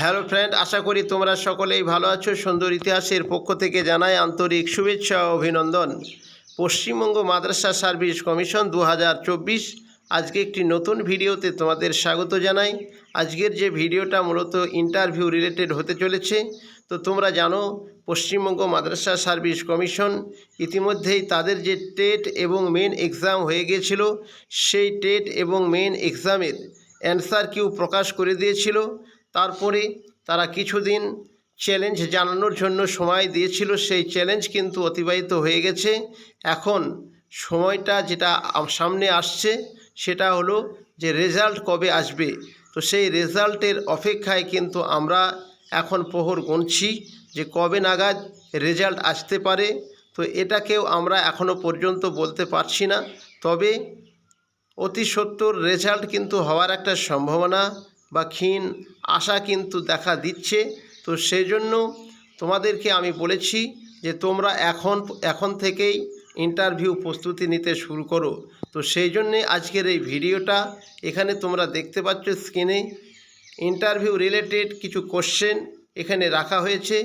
Hello friend, আশা করি তোমরা সকলেই ভালো আছো। সুন্দর ইতিহাসের পক্ষ থেকে জানাই আন্তরিক শুভেচ্ছা ও অভিনন্দন। পশ্চিমবঙ্গ মাদ্রাসা সার্ভিস কমিশন দু হাজার চব্বিশ আজকে একটি নতুন ভিডিওতে তোমাদের স্বাগত জানাই। আজকের যে ভিডিওটা মূলত ইন্টারভিউ রিলেটেড হতে চলেছে, তো তোমরা জানো পশ্চিমবঙ্গ মাদ্রাসা সার্ভিস কমিশন ইতিমধ্যেই তাদের যে টেট এবং মেন এক্সাম হয়ে গিয়েছিল, সেই টেট এবং মেন এক্সামের অ্যান্সার কিউ প্রকাশ করে দিয়েছিল। তারপরে তারা কিছুদিন চ্যালেঞ্জ জানানোর জন্য সময় দিয়েছিল। সেই চ্যালেঞ্জ কিন্তু অতিবাহিত হয়ে গেছে। এখন সময়টা যেটা সামনে আসছে, সেটা হলো যে রেজাল্ট কবে আসবে। তো সেই রেজাল্টের অপেক্ষায় কিন্তু আমরা এখন প্রহর গুনছি যে কবে নাগাদ রেজাল্ট আসতে পারে। তো এটাকেও আমরা এখনও পর্যন্ত বলতে পারছি না। তবে অতি সত্তর রেজাল্ট কিন্তু হওয়ার একটা সম্ভাবনা বা ক্ষীণ আশা কিন্তু দেখা দিচ্ছে। তো সেই জন্য তোমাদেরকে আমি বলেছি যে তোমরা এখন এখন থেকেই ইন্টারভিউ প্রস্তুতি নিতে শুরু করো। তো সেই জন্যে আজকের এই ভিডিওটা এখানে তোমরা দেখতে পাচ্ছ স্ক্রিনে ইন্টারভিউ রিলেটেড কিছু কোশ্চেন এখানে রাখা হয়েছে।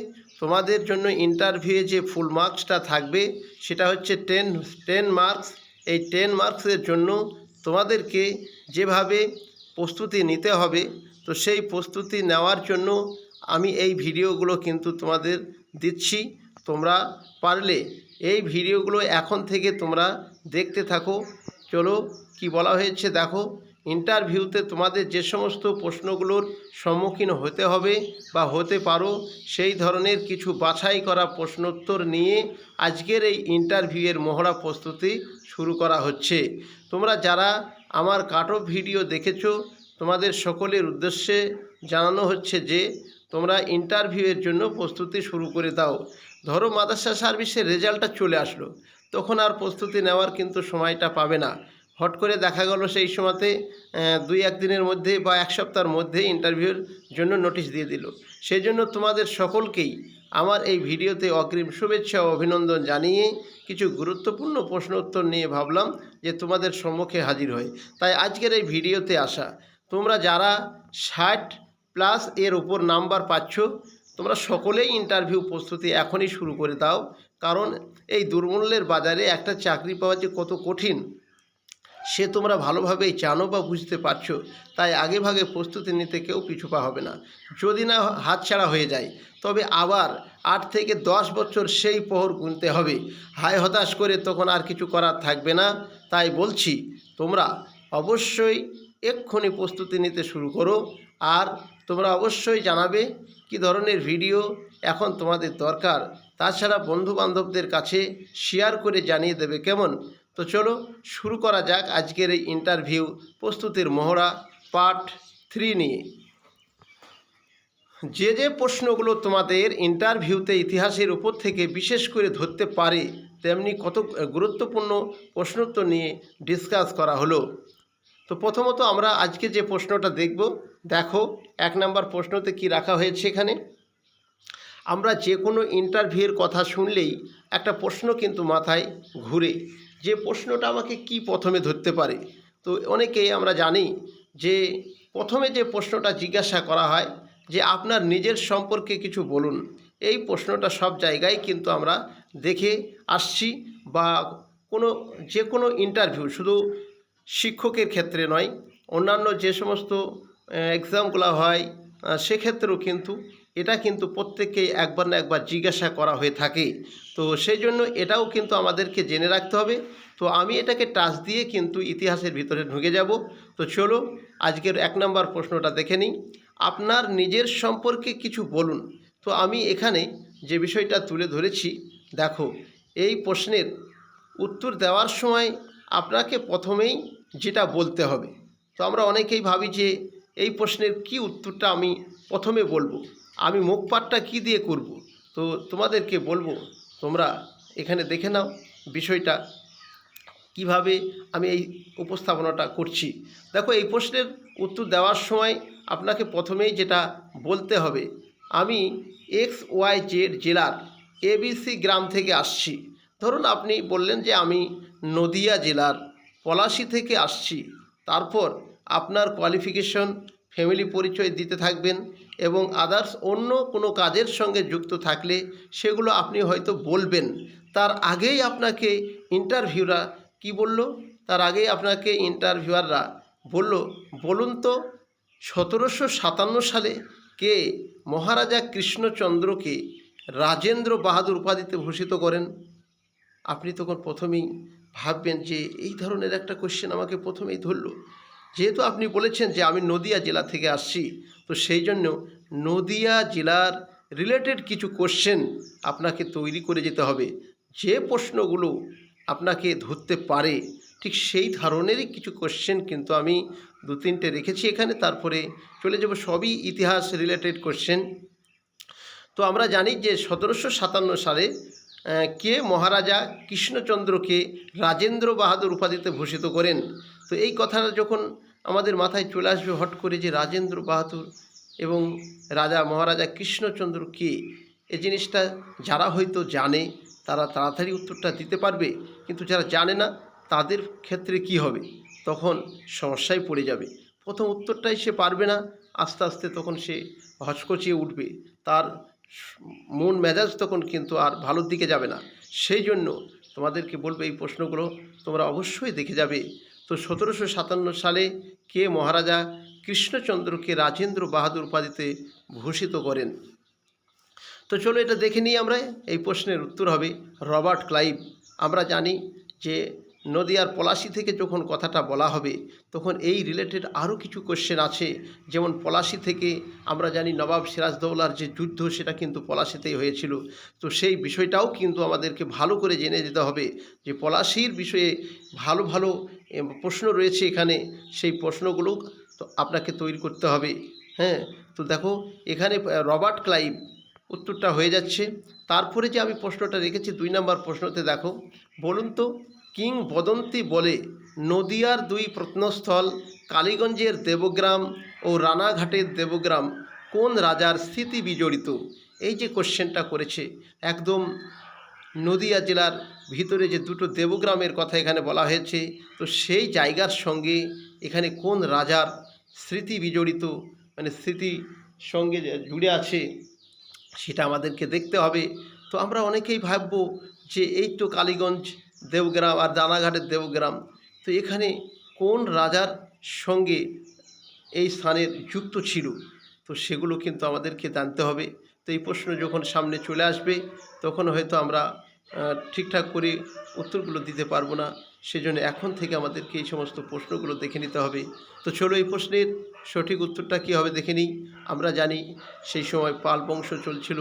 তোমাদের জন্য ইন্টারভিউয়ে যে ফুল মার্কসটা থাকবে, সেটা হচ্ছে টেন টেন মার্কস এই টেন মার্কসের জন্য তোমাদেরকে যেভাবে প্রস্তুতি নিতে হবে। তো সেই প্রস্তুতি নেওয়ার জন্য আমি এই ভিডিওগুলো কিন্তু তোমাদের দিচ্ছি। তোমরা পারলে এই ভিডিওগুলো এখন থেকে তোমরা দেখতে থাকো। চলো কি বলা হয়েছে দেখো ইন্টারভিউতে তোমাদের যে সমস্ত প্রশ্নগুলোর সম্মুখীন হতে হবে বা হতে পারো, সেই ধরনের কিছু বাছাই করা প্রশ্নোত্তর নিয়ে আজকের এই ইন্টারভিউয়ের মহড়া প্রস্তুতি শুরু করা হচ্ছে। তোমরা যারা আমার কাট ভিডিও দেখেছ? তোমাদের সকলের উদ্দেশ্যে জানানো হচ্ছে যে, তোমরা ইন্টারভিউয়ের জন্য প্রস্তুতি শুরু করে দাও। ধরো মাদ্রাসা সার্ভিসের রেজাল্টটা চলে আসলো। তখন আর প্রস্তুতি নেওয়ার কিন্তু সময়টা পাবে না। হট করে দেখা গেল সেই সময়তে দুই একদিনের মধ্যে বা এক সপ্তাহের মধ্যে ইন্টারভিউর জন্য নোটিশ দিয়ে দিল। সেই জন্য তোমাদের সকলকেই আমার এই ভিডিওতে অগ্রিম শুভেচ্ছা ও অভিনন্দন জানিয়ে কিছু গুরুত্বপূর্ণ প্রশ্ন উত্তর নিয়ে ভাবলাম যে তোমাদের সম্মুখে হাজির হয় তাই আজকের এই ভিডিওতে আসা। তোমরা যারা ষাট প্লাস এর উপর নাম্বার পাচ্ছ, তোমরা সকলেই ইন্টারভিউ প্রস্তুতি এখনই শুরু করে দাও। কারণ এই দুর্মূল্যের বাজারে একটা চাকরি পাওয়া যে কত কঠিন সে তোমরা ভালোভাবেই জানো বা বুঝতে পারছ, তাই আগে ভাগে প্রস্তুতি নিতে কেউ পিছুপা হবে না। যদি না হাতছাড়া হয়ে যায়, তবে আবার আট থেকে দশ বছর সেই প্রহর গুনতে হবে। হায় হতাশ করে তখন আর কিছু করার থাকবে না। তাই বলছি, তোমরা অবশ্যই এক্ষুনি প্রস্তুতি নিতে শুরু করো। আর তোমরা অবশ্যই জানাবে কি ধরনের ভিডিও এখন তোমাদের দরকার। তাছাড়া বন্ধু বান্ধবদের কাছে শেয়ার করে জানিয়ে দেবে কেমন? তো চলো শুরু করা যাক আজকের এই ইন্টারভিউ প্রস্তুতির মহড়া পার্ট থ্রি নিয়ে। যে যে প্রশ্নগুলো তোমাদের ইন্টারভিউতে ইতিহাসের উপর থেকে বিশেষ করে ধরতে পারে, তেমনি কত গুরুত্বপূর্ণ প্রশ্নোত্তর নিয়ে ডিসকাস করা হলো। তো প্রথমত আমরা আজকে যে প্রশ্নটা দেখব, দেখো এক নম্বর প্রশ্নতে কি রাখা হয়েছে এখানে? আমরা যে কোনো ইন্টারভিউয়ের কথা শুনলেই একটা প্রশ্ন কিন্তু মাথায় ঘুরে। যে প্রশ্নটা আমাকে কি প্রথমে ধরতে পারে? তো অনেকেই আমরা জানি যে প্রথমে যে প্রশ্নটা জিজ্ঞাসা করা হয় যে আপনার নিজের সম্পর্কে কিছু বলুন। এই প্রশ্নটা সব জায়গায় কিন্তু আমরা দেখে আসছি বা কোনো, যে কোনো ইন্টারভিউ শুধু শিক্ষকের ক্ষেত্রে নয়, অন্যান্য যে সমস্ত এক্সামগুলো হয় সেক্ষেত্রেও কিন্তু এটা কিন্তু প্রত্যেককেই একবার না একবার জিজ্ঞাসা করা হয়ে থাকে। তো সেই জন্য এটাও কিন্তু আমাদেরকে জেনে রাখতে হবে। তো আমি এটাকে টাচ দিয়ে কিন্তু ইতিহাসের ভিতরে ঢুকে যাব। তো চলো, আজকের এক নম্বর প্রশ্নটা দেখে নিই। আপনার নিজের সম্পর্কে কিছু বলুন। তো আমি এখানে যে বিষয়টা তুলে ধরেছি, দেখো, এই প্রশ্নের উত্তর দেওয়ার সময় আপনাকে প্রথমেই যেটা বলতে হবে। তো আমরা অনেকেই ভাবি যে এই প্রশ্নের কি উত্তরটা আমি প্রথমে বলব। আমি মুখপাটটা কি দিয়ে করব? তো তোমাদেরকে বলব, তোমরা এখানে দেখে নাও বিষয়টা। কীভাবে আমি এই উপস্থাপনাটা করছি? দেখো, এই প্রশ্নের উত্তর দেওয়ার সময় আপনাকে প্রথমেই যেটা বলতে হবে, আমি এক্স, ওয়াই, জেড জেলার এবিসি গ্রাম থেকে আসছি। ধরুন আপনি বললেন যে আমি নদিয়া জেলার পলাশি থেকে আসছি। তারপর আপনার কোয়ালিফিকেশন ফ্যামিলি পরিচয় দিতে থাকবেন। এবং আদার্স অন্য কোনো কাজের সঙ্গে যুক্ত থাকলে সেগুলো আপনি হয়তো বলবেন। তার আগেই আপনাকে ইন্টারভিউরা কি বলল? তার আগেই আপনাকে ইন্টারভিউয়াররা বলল, বলুন তো, সতেরোশো সাতান্ন সালে কে মহারাজা কৃষ্ণচন্দ্রকে রাজেন্দ্র বাহাদুর উপাধিতে ভূষিত করেন? আপনি তখন প্রথমেই ভাববেন যে, এই ধরনের একটা কোশ্চেন আমাকে প্রথমেই ধরলো। যেহেতু আপনি বলেছেন যে আমি নদিয়া জেলা থেকে আসছি, তো সেই জন্য নদিয়া জেলার রিলেটেড কিছু কোশ্চেন আপনাকে তৈরি করে যেতে হবে। যে প্রশ্নগুলো আপনাকে ধরতে পারে, ঠিক সেই ধরনেরই কিছু কোশ্চেন কিন্তু আমি দু তিনটে রেখেছি এখানে, তারপরে চলে যাব সবই ইতিহাস রিলেটেড কোশ্চেন তো আমরা জানি যে সতেরোশো সাতান্ন সালে কে মহারাজা কৃষ্ণচন্দ্রকে রাজেন্দ্র বাহাদুর উপাধিতে ভূষিত করেন? তো এই কথাটা যখন আমাদের মাথায় চলে আসবে, হট করে যে রাজেন্দ্র বাহাদুর এবং রাজা মহারাজা কৃষ্ণচন্দ্র কে এই জিনিসটা যারা হয়তো জানে, তারা তাড়াতাড়ি উত্তরটা দিতে পারবে। কিন্তু যারা জানে না, তাদের ক্ষেত্রে কি হবে? তখন সমস্যায় পড়ে যাবে। প্রথম উত্তরটাই সে পারবে না। আস্তে আস্তে তখন সে হচকচিয়ে উঠবে। তার মন মেজাজ তখন কিন্তু আর ভালোর দিকে যাবে না। সেই জন্য তোমাদেরকে বলবে এই প্রশ্নগুলো তোমরা অবশ্যই দেখে যাবে। তো সতেরোশো সাতান্ন সালে কে মহারাজা কৃষ্ণচন্দ্রকে রাজেন্দ্র বাহাদুর উপাধিতে ভূষিত করেন? তো চলো এটা দেখে নিই আমরা, এই প্রশ্নের উত্তর হবে রবার্ট ক্লাইভ। আমরা জানি যে নদিয়ার পলাশি থেকে যখন কথাটা বলা হবে, তখন এই রিলেটেড আরও কিছু কোশ্চেন আছে। যেমন পলাশি থেকে আমরা জানি নবাব সিরাজদৌলার যে যুদ্ধ, সেটা কিন্তু পলাশিতেই হয়েছিল। তো সেই বিষয়টাও কিন্তু আমাদেরকে ভালো করে জেনে যেতে হবে যে পলাশির বিষয়ে ভালো ভালো প্রশ্ন রয়েছে এখানে। সেই প্রশ্নগুলো তো আপনাকে তৈরি করতে হবে। হ্যাঁ তো দেখো, এখানে রবার্ট ক্লাইভ উত্তরটা হয়ে যাচ্ছে। তারপরে যে আমি প্রশ্নটা রেখেছি, দুই নম্বর প্রশ্নতে দেখো, বলুন তো কিংবদন্তি বলে নদিয়ার দুই প্রত্নস্থল, কালীগঞ্জের দেবগ্রাম ও রানাঘাটের দেবগ্রাম কোন রাজার স্মৃতি বিজড়িত? এই যে কোশ্চেনটা করেছে, একদম নদিয়া জেলার ভিতরে যে দুটো দেবগ্রামের কথা এখানে বলা হয়েছে, তো সেই জায়গার সঙ্গে এখানে কোন রাজার স্মৃতি বিজড়িত? মানে স্মৃতি সঙ্গে জুড়ে আছে, সেটা আমাদেরকে দেখতে হবে। তো আমরা অনেকেই ভাববো যে এই তো কালীগঞ্জ দেবগ্রাম আর দানাঘাটের দেবগ্রাম। তো এখানে কোন রাজার সঙ্গে এই স্থানের যুক্ত ছিল? তো সেগুলো কিন্তু আমাদেরকে জানতে হবে। তো এই প্রশ্ন যখন সামনে চলে আসবে, তখন হয়তো আমরা ঠিকঠাক করে উত্তরগুলো দিতে পারব না। সেজন্য এখন থেকে আমাদেরকে এই সমস্ত প্রশ্নগুলো দেখে নিতে হবে। তো চলো এই প্রশ্নের সঠিক উত্তরটা কী হবে দেখে নিই। আমরা জানি সেই সময় পাল বংশ চলছিল,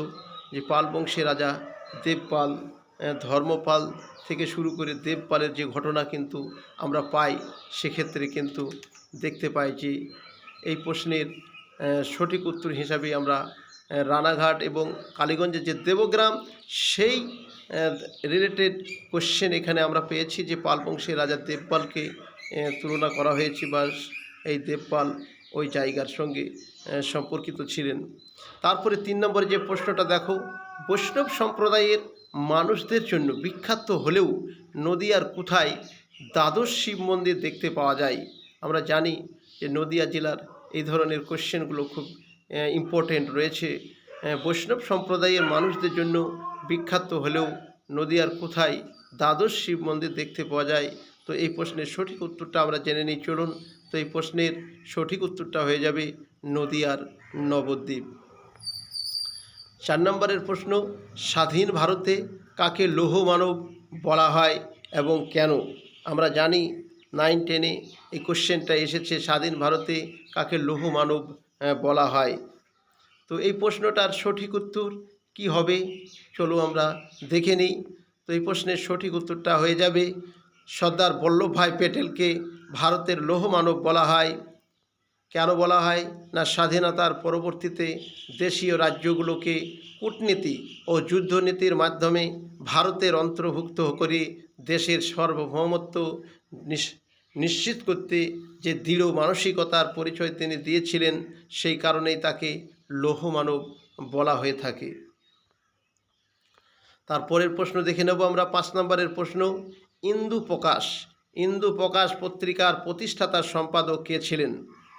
যে পাল বংশের রাজা দেবপাল ধর্মপাল থেকে শুরু করে দেবপালের যে ঘটনা কিন্তু আমরা পাই, সেক্ষেত্রে কিন্তু দেখতে পাই যে এই প্রশ্নের সঠিক উত্তর হিসাবে আমরা রানাঘাট এবং কালীগঞ্জের যে দেবগ্রাম, সেই রিলেটেড কোশ্চেন এখানে আমরা পেয়েছি যে পাল বংশের রাজা দেবপালকে তুলনা করা হয়েছে বা এই দেবপাল ওই জায়গার সঙ্গে সম্পর্কিত ছিলেন। তারপরে তিন নম্বরে যে প্রশ্নটা দেখো, বৈষ্ণব সম্প্রদায়ের মানুষদের জন্য বিখ্যাত হলেও নদিয়ার কোথায় দ্বাদশ শিব মন্দির দেখতে পাওয়া যায়? আমরা জানি যে নদিয়া জেলার এই ধরনের কোশ্চেনগুলো খুব ইম্পর্টেন্ট রয়েছে। বৈষ্ণব সম্প্রদায়ের মানুষদের জন্য বিখ্যাত হলেও নদিয়ার কোথায় দ্বাদশ শিব মন্দির দেখতে পাওয়া যায়? তো এই প্রশ্নের সঠিক উত্তরটা আমরা জেনে নিই। চলুন, তো এই প্রশ্নের সঠিক উত্তরটা হয়ে যাবে নদিয়ার নবদ্বীপ। চার নম্বরের প্রশ্ন, স্বাধীন ভারতে কাকে লৌহ মানব বলা হয় এবং কেন? আমরা জানি নাইন টেনে এই কোশ্চেনটা এসেছে, স্বাধীন ভারতে কাকে লৌহ মানব বলা হয়। তো এই প্রশ্নটার সঠিক উত্তর কি হবে? চলো আমরা দেখে নিই। তো এই প্রশ্নের সঠিক উত্তরটা হয়ে যাবে, সর্দার বল্লভভাই প্যাটেলকে ভারতের লৌহ মানব বলা হয়। কেন বলা হয় না স্বাধীনতার পরবর্তীতে দেশীয় রাজ্যগুলোকে কূটনীতি ও যুদ্ধনীতির মাধ্যমে ভারতের অন্তর্ভুক্ত করে দেশের সার্বভৌমত্ব নিশ্চিত করতে যে দৃঢ় মানসিকতার পরিচয় তিনি দিয়েছিলেন, সেই কারণেই তাকে লৌহ মানব বলা হয়ে থাকে। তারপরের প্রশ্ন দেখে নেব আমরা। পাঁচ নম্বরের প্রশ্ন ইন্দু প্রকাশ ইন্দু প্রকাশ পত্রিকার প্রতিষ্ঠাতা সম্পাদক কে ছিলেন?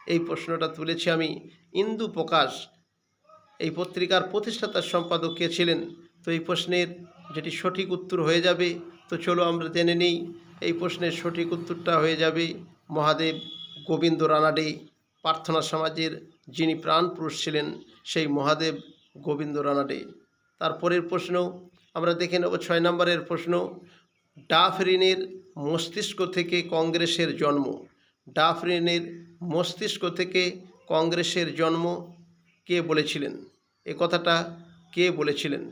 এই প্রশ্নটা তুলেছি আমি। ইন্দু প্রকাশ, এই পত্রিকার প্রতিষ্ঠাতার সম্পাদক কে ছিলেন? তো এই প্রশ্নের যেটি সঠিক উত্তর হয়ে যাবে, তো চলো আমরা জেনে নিই। এই প্রশ্নের সঠিক উত্তরটা হয়ে যাবে মহাদেব গোবিন্দ রানাডে, প্রার্থনা সমাজের যিনি প্রাণপুরুষ ছিলেন, সেই মহাদেব গোবিন্দ রানাডে। তারপরের প্রশ্ন, আমরা দেখে নেব ছয় নম্বরের প্রশ্ন, ডাফরিনের মস্তিষ্ক থেকে কংগ্রেসের জন্ম। ডাফরিনের মস্তিষ্ক থেকে কংগ্রেসের জন্ম কে বলেছিলেন? এ কথাটা কে বলেছিলেন?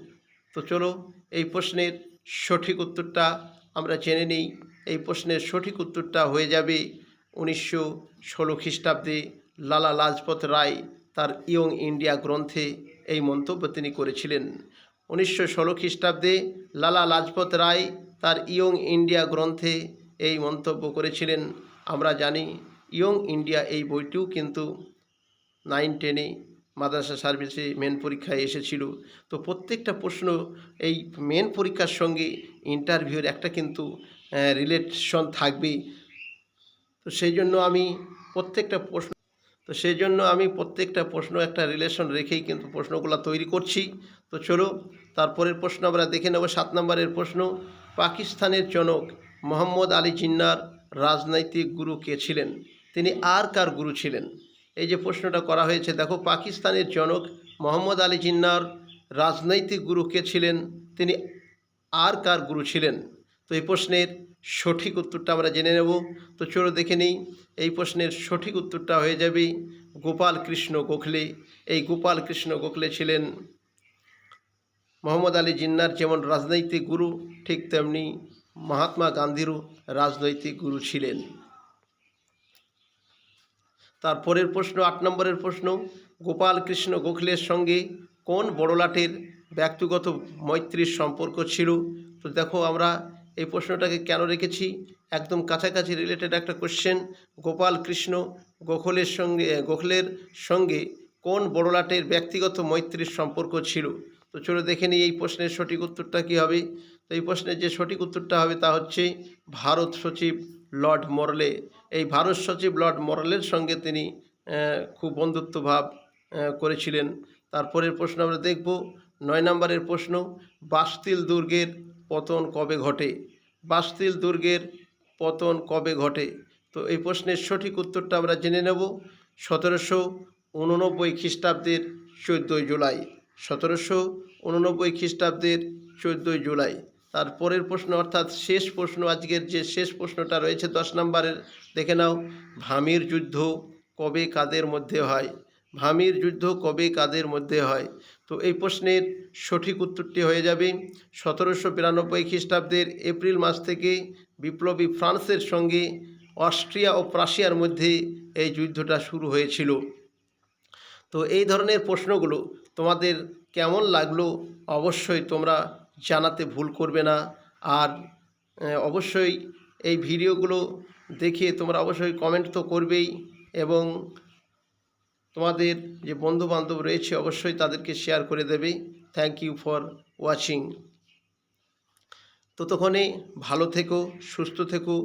তো চলো এই প্রশ্নের সঠিক উত্তরটা আমরা জেনে নিই। এই প্রশ্নের সঠিক উত্তরটা হয়ে যাবে উনিশশো ষোলো খ্রিস্টাব্দে লালা লাজপত রায় তার ইয়ং ইন্ডিয়া গ্রন্থে এই মন্তব্য তিনি করেছিলেন। উনিশশো ষোলো খ্রিস্টাব্দে লালা লাজপত রায় তার ইয়ং ইন্ডিয়া গ্রন্থে এই মন্তব্য করেছিলেন। আমরা জানি, ইয়ং ইন্ডিয়া এই বইটিও কিন্তু নাইন টেনে মাদ্রাসা সার্ভিসে মেন পরীক্ষায় এসেছিল। তো প্রত্যেকটা প্রশ্ন এই মেন পরীক্ষার সঙ্গে ইন্টারভিউর একটা কিন্তু রিলেশন থাকবে তো সেই জন্য আমি প্রত্যেকটা প্রশ্ন, তো সেই জন্য আমি প্রত্যেকটা প্রশ্ন একটা রিলেশন রেখেই কিন্তু প্রশ্নগুলো তৈরি করছি। তো চলো, তারপরের প্রশ্ন আমরা দেখে নেব। সাত নম্বরের প্রশ্ন, পাকিস্তানের জনক মোহাম্মদ আলী জিন্নার রাজনৈতিক গুরু কে ছিলেন? তিনি আর কার গুরু ছিলেন? এই যে প্রশ্নটা করা হয়েছে, দেখো, পাকিস্তানের জনক মোহাম্মদ আলী জিন্নার রাজনৈতিক গুরু কে ছিলেন? তিনি আর কার গুরু ছিলেন? তো এই প্রশ্নের সঠিক উত্তরটা আমরা জেনে নেব। তো চলো দেখে নিই, এই প্রশ্নের সঠিক উত্তরটা হয়ে যাবে গোপাল কৃষ্ণ গোখলে। এই গোপাল কৃষ্ণ গোখলে ছিলেন মোহাম্মদ আলী জিন্নার যেমন রাজনৈতিক গুরু, ঠিক তেমনি মহাত্মা গান্ধীরও রাজনৈতিক গুরু ছিলেন। তারপরের প্রশ্ন, আট নম্বরের প্রশ্ন, গোপাল কৃষ্ণ গোখলের সঙ্গে কোন বড়লাটের ব্যক্তিগত মৈত্রীর সম্পর্ক ছিল? তো দেখো, আমরা এই প্রশ্নটাকে কেন রেখেছি? একদম কাছাকাছি রিলেটেড একটা কোশ্চেন গোপাল কৃষ্ণ গোখলের সঙ্গে গোখলের সঙ্গে কোন বড়লাটের ব্যক্তিগত মৈত্রীর সম্পর্ক ছিল? তো চলো দেখে নিই এই প্রশ্নের সঠিক উত্তরটা কী হবে। তো এই প্রশ্নের যে সঠিক উত্তরটা হবে তা হচ্ছে ভারত সচিব লর্ড মরলে। এই ভারত সচিব লর্ড মরলের সঙ্গে তিনি খুব বন্ধুত্বভাব করেছিলেন। তারপরের প্রশ্ন আমরা দেখব। নয় নম্বরের প্রশ্ন, বাস্তিল দুর্গের পতন কবে ঘটে? বাস্তিল দুর্গের পতন কবে ঘটে? তো এই প্রশ্নের সঠিক উত্তরটা আমরা জেনে নেব সতেরোশো উননব্বই খ্রিস্টাব্দের চোদ্দোই জুলাই। সতেরোশো উননব্বই খ্রিস্টাব্দের চোদ্দোই জুলাই। তারপরের প্রশ্ন, অর্থাৎ শেষ প্রশ্ন, আজকের যে শেষ প্রশ্নটা রয়েছে দশ নম্বরের, দেখে নাও, ভামির যুদ্ধ কবে কাদের মধ্যে হয়? ভামির যুদ্ধ কবে কাদের মধ্যে হয়? তো এই প্রশ্নের সঠিক উত্তরটি হয়ে যাবে সতেরোশো বিরানব্বই খ্রিস্টাব্দের এপ্রিল মাস থেকে বিপ্লবী ফ্রান্সের সঙ্গে অস্ট্রিয়া ও প্রাশিয়ার মধ্যে এই যুদ্ধটা শুরু হয়েছিল। তো এই ধরনের প্রশ্নগুলো তোমাদের কেমন লাগল অবশ্যই তোমরা জানাতে ভুল করবে না। আর অবশ্যই এই ভিডিওগুলো দেখে তোমরা অবশ্যই কমেন্ট তো করবেই এবং তোমাদের যে বন্ধু বান্ধব রয়েছে অবশ্যই তাদেরকে শেয়ার করে দেবে থ্যাংক ইউ ফর ওয়াচিং ততক্ষণে ভালো থেকো, সুস্থ থেকো।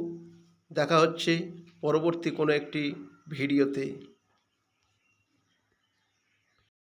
দেখা হচ্ছে পরবর্তী কোনো একটি ভিডিওতে।